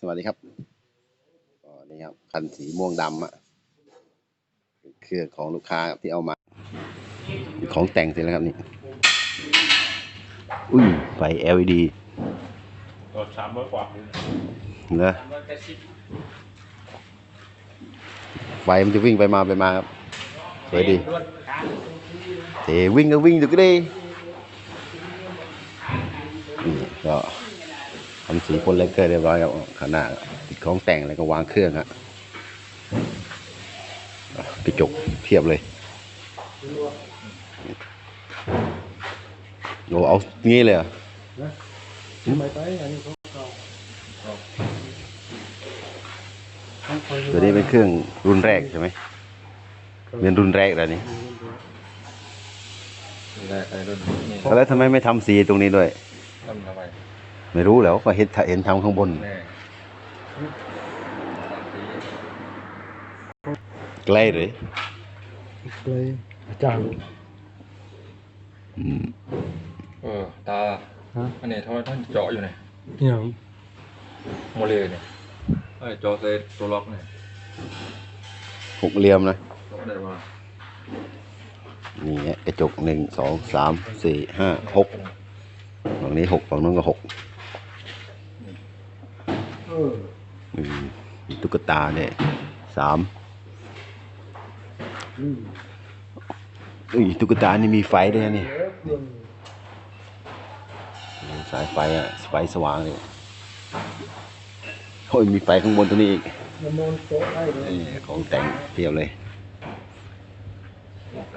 สวัสดีครับอ๋อนี่ครับ คันสีม่วงดำอะเป็นเครื่องของลูกค้าที่เอามา ของแต่งเสร็จแล้วครับนี่ อุ้ย ไฟ LED ก็สามร้อยกว่าเลยเหรอไฟมันจะวิ่งไปมาไปมาครับสวยดีเจวิ่งก็วิ่งดูก็ไดีนี่ก็ ทำสีพ่นเลเกอร์เรียบร้อยครับข้างหน้าติดของแต่งแล้วก็วางเครื่องครับกระจกเทียบเลยโอ้เอางี้เลยเหรอไม่ไปอันนี้เขาเก่าตัวนี้เป็นเครื่องรุ่นแรกใช่ไหมเป็นรุ่นแรกแล้วนี่ได้ไอ้รุ่นนี่แล้วทำไมไม่ทำสีตรงนี้ด้วยทำทำไม ไม่รู้แล้วก็เห็นเห็นทำข้างบนแน่สามปีใกล้เลยเลยอาจารย์อืมเออตาฮะอันนี้ท่านท่านเจาะอยู่เนี่ยอย่างโมเลเนี่ยไอ้เจาะเซตัวล็อกเนี่ยหกเหลี่ยมนะล็อกได้ว่านี่ฮะกระจกหนึ่งสองสามสี่ห้าหกฝั่งนี้หกฝั่งนู้นก็หก เออ อื มีตุ๊กตาเนี่ยสามอุ้ยตุ๊กตานี่มีไฟด้วยนะนี่สายไฟอะไฟสว่างเลยโอ้ยมีไฟข้างบนตรงนี้อีกนี่ของแต่งเพียบเลย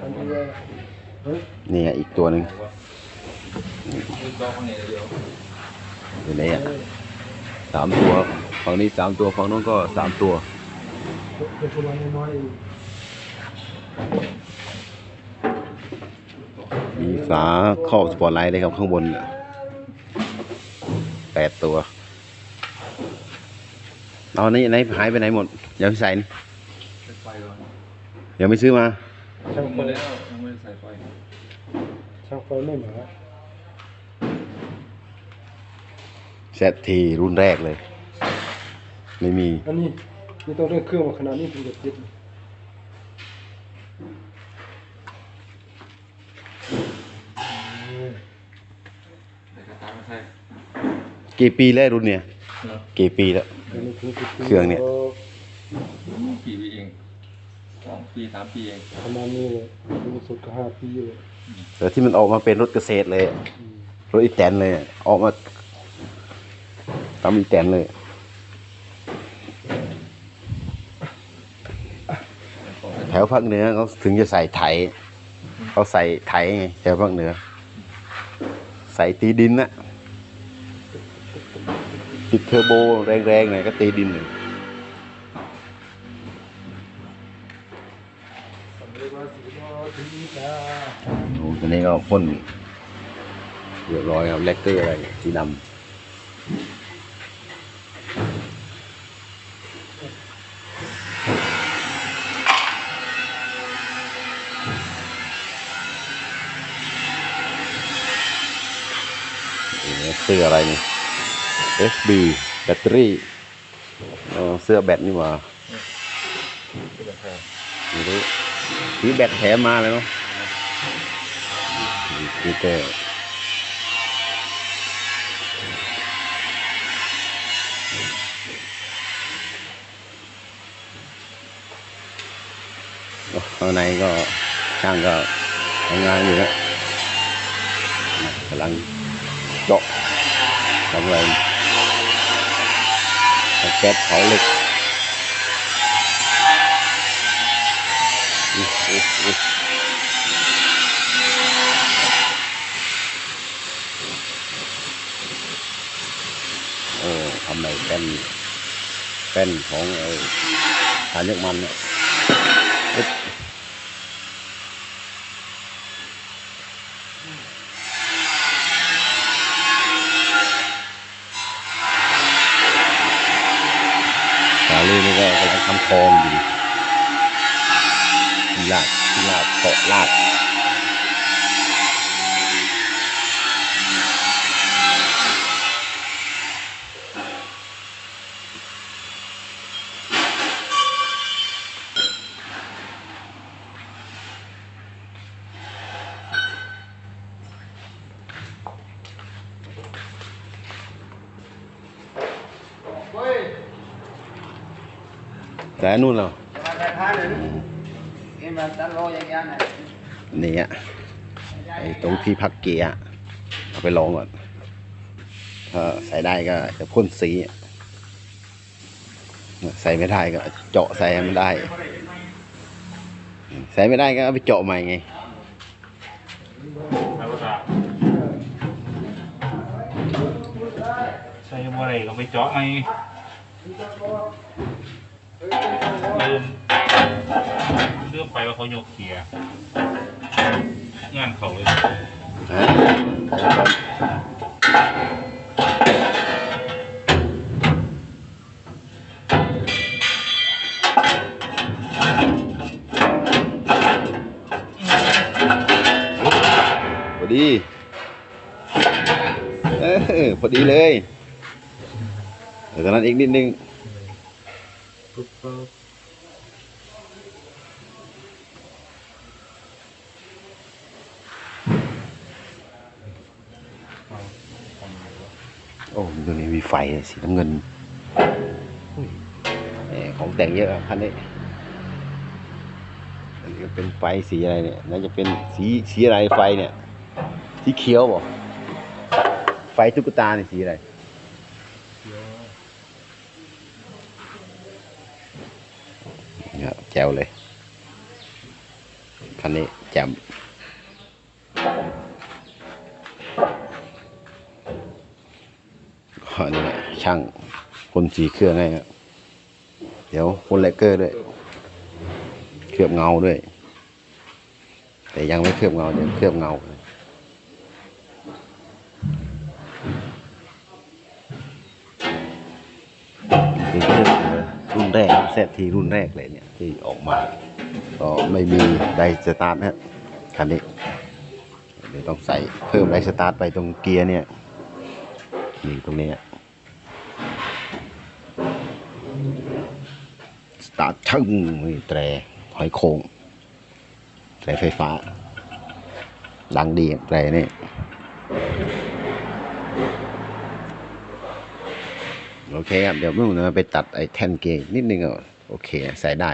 อันนี้ว่าเฮ้ยอีกตัวหนึ่งอยู่ไหนอะ สามตัว ฝั่งนี้สามตัว ฝั่งนู้นก็สามตัวเป็นตัวน้อยมีฝาครอบสปอร์ตไลท์เลยครับข้างบนแปดตัวเอานี่ไหนหายไปไหนหมดยังไม่ใส่นี่อยังไม่ซื้อมาช่างไฟไม่ได้เอายังไม่ได้ใส่ไฟช่า งไฟไม่มาเซตทีรุ่นแรกเลย ไม่มี อันนี้นี่ต้องเร่งเครื่องมาขนาดนี้ถึงจะติดในกระตาไม่ใช่กี่ปีแล้วรุ่นเนี่ยเนาะกี่ปีแล้วอันนี้ถึงจะติดเครื่องเนี่ยกี่ปีเองสองปีสามปีเองประมาณนี้เลยรู้สุดก็ห้าปีเลยแต่ที่มันออกมาเป็นรถเกษตรเลยอืมรถอีแตนเลย ออกมา ทำอีแตนเลยแถวภาคเหนือเขาถึงจะใส่ไถเขาใส่ไถไงแถวภาคเหนือ ใส่ตีดินนะติดเทอร์โบแรงๆหน่อยก็ตีดินเลยสำเร็จว่งโอ้ตัวนี้ก็พ่นเรียบร้อยครับแลกเกอร์อะไรสีดำ สื้ออะไรนี่ FB แบตเตอรี่เสื้อแบตนี่หว่าที่แบบแพงไม่รู้ซื้อแบตแถมมาเลยเนาะนี่แต่ข้างในก็ช่างก็ทำงานอยู่นะกำลังเจาะ ทำอะไรแก๊สเผาเหล็กอุ๊ยอุ๊ยอุ๊ยโอ้ทำไมเป็นเป็นของไอ้ฐานยกมันเนี่ย น้ำองอยู่ที่ลาดที่ลาดเกาะลาด喂。 แต่อันนู่นเหรอมาแต่ท้ายเลยนี่มันตันโลอย่างยันน่ะนี่อะไอ้ตรงที่พักเกียร์อะเอาไปลองก่อน ถ้าใส่ได้ก็จะพ่นสีอะใส่ไม่ได้ก็เจาะใส่ให้มันได้ ใส่ไม่ได้ก็เอาไปเจาะใหม่ไงใส่เมื่อไหรก็ไปเจาะไง ลืมลืมไปว่าเขาโยกเกียงานเขาเลยฮะพอดี เออพอดีเลยเดี๋ยวตอนนั้นอีกนิดนึง ปุ๊บปุ๊บโอ้ตรงนี้มีไฟสีน้ำเงินอุ้ยแหมของแต่งเยอะอะคันนี้อันนี้ก็เป็นไฟสีอะไรเนี่ยน่าจะเป็นสีสีอะไรไฟเนี่ย สีเขียวบ่ไฟตุ๊กตาเนี่ยสีอะไรเนี่ย แจ๋วเลยคันนี้แจ่มก็นี่แหละช่างคนสีเครื่องให้ครับเดี๋ยวคนแลกเกอร์ด้วย เคลือบเงาด้วย แต่ยังไม่เคลือบเงาเดี๋ยวเคลือบเงาเรุ่นแรกเซตทีรุ่นแรกเลยเนี่ยที่ออกมา ก็ไม่มีไดสตาร์ทนะคันนี้เดี๋ยวต้องใส่เพิ่มไดสตาร์ทไปตรงเกียร์เนี่ยนี่ตรงนี้สตาร์ทชึ่งนี่แตรหอยโคงแตรไฟฟ้าดังดีแตรนี่ โอเคครับเดี๋ยวมึงจะไปตัดไอ้แท่นเกียร์อีกนิดนึงอะโอเคใส่ได้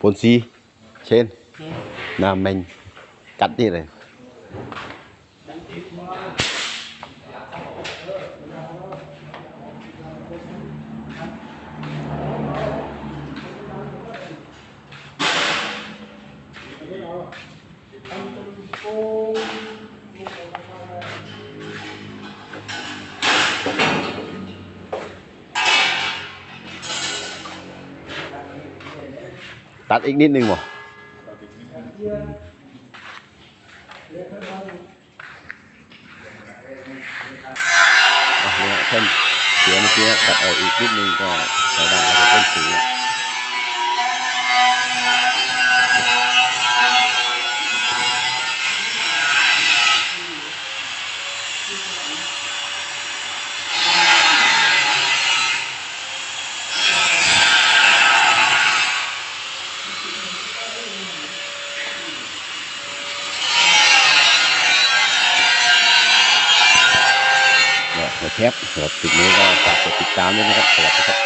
Bốn xi trên Nam mình cắt đi rồi Tắt ít nít một สียเมื่อกี้ตัดออกอีกนิดนึงก็ใช้ได้แล้วก็เป็นสีเนี่ยหัวเทปสำหรับคลิปนี้ก็ฝากกดติดตามด้วยนะครับสวัสดีครับ